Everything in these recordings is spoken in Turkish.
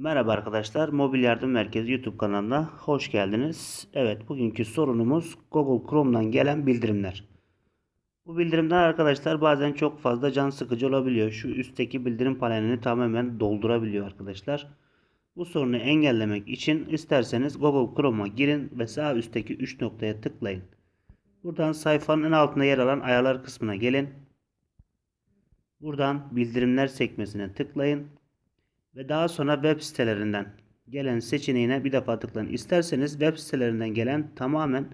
Merhaba arkadaşlar, Mobil Yardım Merkezi YouTube kanalına hoş geldiniz. Evet, bugünkü sorunumuz Google Chrome'dan gelen bildirimler. Bu bildirimler arkadaşlar bazen çok fazla can sıkıcı olabiliyor. Şu üstteki bildirim panelini tamamen doldurabiliyor arkadaşlar. Bu sorunu engellemek için isterseniz Google Chrome'a girin ve sağ üstteki 3 noktaya tıklayın. Buradan sayfanın en altında yer alan ayarlar kısmına gelin. Buradan bildirimler sekmesine tıklayın ve daha sonra web sitelerinden gelen seçeneğine bir defa tıklayın. İsterseniz web sitelerinden gelen tamamen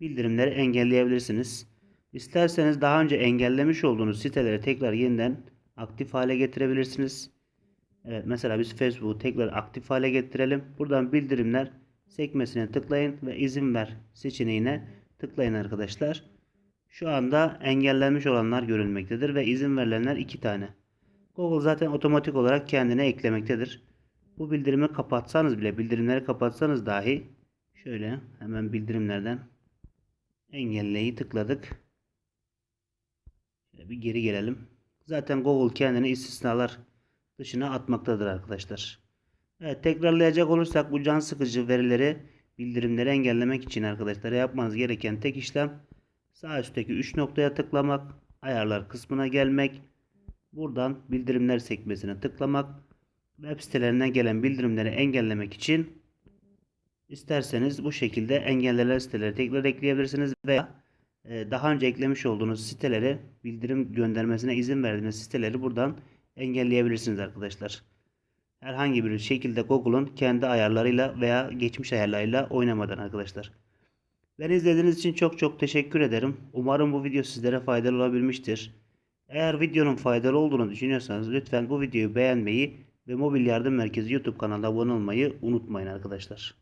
bildirimleri engelleyebilirsiniz. İsterseniz daha önce engellemiş olduğunuz siteleri tekrar yeniden aktif hale getirebilirsiniz. Evet mesela biz Facebook'u tekrar aktif hale getirelim. Buradan bildirimler sekmesine tıklayın ve izin ver seçeneğine tıklayın arkadaşlar. Şu anda engellenmiş olanlar görülmektedir ve izin verilenler iki tane. Google zaten otomatik olarak kendine eklemektedir. Bu bildirimi kapatsanız bile bildirimleri kapatsanız dahi şöyle hemen bildirimlerden engelleyi tıkladık. Şöyle bir geri gelelim. Zaten Google kendini istisnalar dışına atmaktadır arkadaşlar. Evet tekrarlayacak olursak bu can sıkıcı verileri bildirimleri engellemek için arkadaşlar yapmanız gereken tek işlem sağ üstteki 3 noktaya tıklamak, ayarlar kısmına gelmek, buradan bildirimler sekmesine tıklamak, web sitelerinden gelen bildirimleri engellemek için isterseniz bu şekilde engellenen siteleri tekrar ekleyebilirsiniz veya e, daha önce eklemiş olduğunuz siteleri bildirim göndermesine izin verdiğiniz siteleri buradan engelleyebilirsiniz arkadaşlar. Herhangi bir şekilde Google'un kendi ayarlarıyla veya geçmiş ayarlarıyla oynamadan arkadaşlar. Beni izlediğiniz için çok çok teşekkür ederim. Umarım bu video sizlere faydalı olabilmiştir. Eğer videonun faydalı olduğunu düşünüyorsanız lütfen bu videoyu beğenmeyi ve Mobil Yardım Merkezi YouTube kanalına abone olmayı unutmayın arkadaşlar.